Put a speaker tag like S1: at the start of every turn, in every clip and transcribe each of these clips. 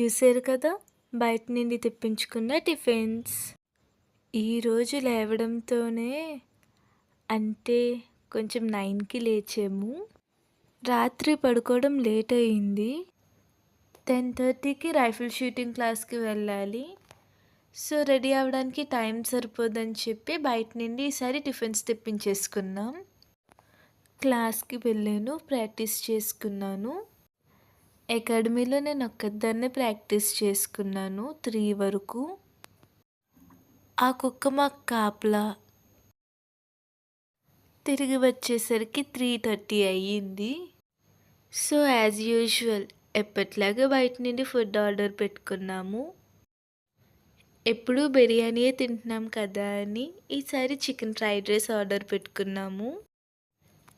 S1: చూసారు కదా? బయట నుండి తెప్పించుకున్న టిఫిన్స్. ఈరోజు లేవడంతోనే అంటే కొంచెం నైన్కి లేచాము. రాత్రి పడుకోవడం లేట్ అయింది. టెన్ థర్టీకి రైఫిల్ షూటింగ్ క్లాస్కి వెళ్ళాలి. సో రెడీ అవ్వడానికి టైం సరిపోదని చెప్పి బయట నుండి ఈసారి టిఫిన్స్ తెప్పించేసుకున్నాం. క్లాస్కి వెళ్ళాను ప్రాక్టీస్ చేసుకున్నాను. అకాడమీలో నేను ఒక్కదాన్నే ప్రాక్టీస్ చేసుకున్నాను త్రీ వరకు. ఆ కుక్క మాకు కాపలా. తిరిగి వచ్చేసరికి త్రీ థర్టీ అయ్యింది. సో యాజ్ యూజువల్ ఎప్పట్లాగా బయట నుండి ఫుడ్ ఆర్డర్ పెట్టుకున్నాము. ఎప్పుడూ బిర్యానీయే తింటున్నాం కదా అని ఈసారి చికెన్ ఫ్రైడ్ రైస్ ఆర్డర్ పెట్టుకున్నాము.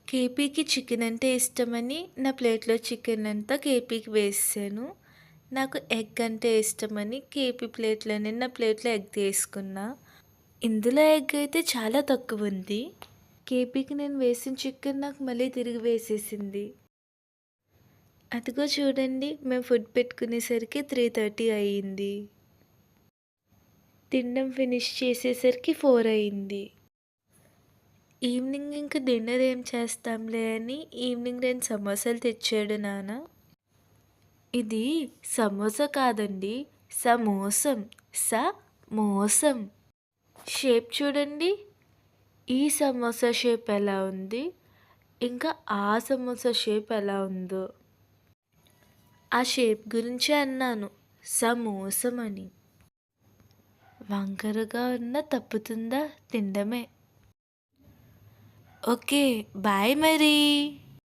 S1: కేపీకి చికెన్ అంటే ఇష్టమని నా ప్లేట్లో చికెన్ అంతా కేపీకి వేసాను. నాకు ఎగ్ అంటే ఇష్టమని కేపీ ప్లేట్లోనే నా ప్లేట్లో ఎగ్ తీసుకున్నా. ఇందులో ఎగ్ అయితే చాలా తక్కువ ఉంది కేపీకి నేను వేసిన చికెన్ నాకు మళ్ళీ తిరిగి వేసేసింది. అదిగో చూడండి మేము ఫుడ్ పెట్టుకునేసరికి త్రీ థర్టీ అయ్యింది. తినడం ఫినిష్ చేసేసరికి ఫోర్ అయింది ఈవినింగ్ ఇంకా డిన్నర్ ఏం చేస్తాంలే అని ఈవినింగ్ రెండు సమోసాలు తెచ్చాడు నాన్న. ఇది సమోసా కాదండి సమోసం స మోసం. షేప్ చూడండి. ఈ సమోసా షేప్ ఎలా ఉంది? ఇంకా ఆ సమోసా షేప్ ఎలా ఉందో. ఆ షేప్ గురించి అన్నాను సమోసం అని. వంకరగా ఉన్న తప్పుతుందా తినడమే ఓకే బాయ్ మరి.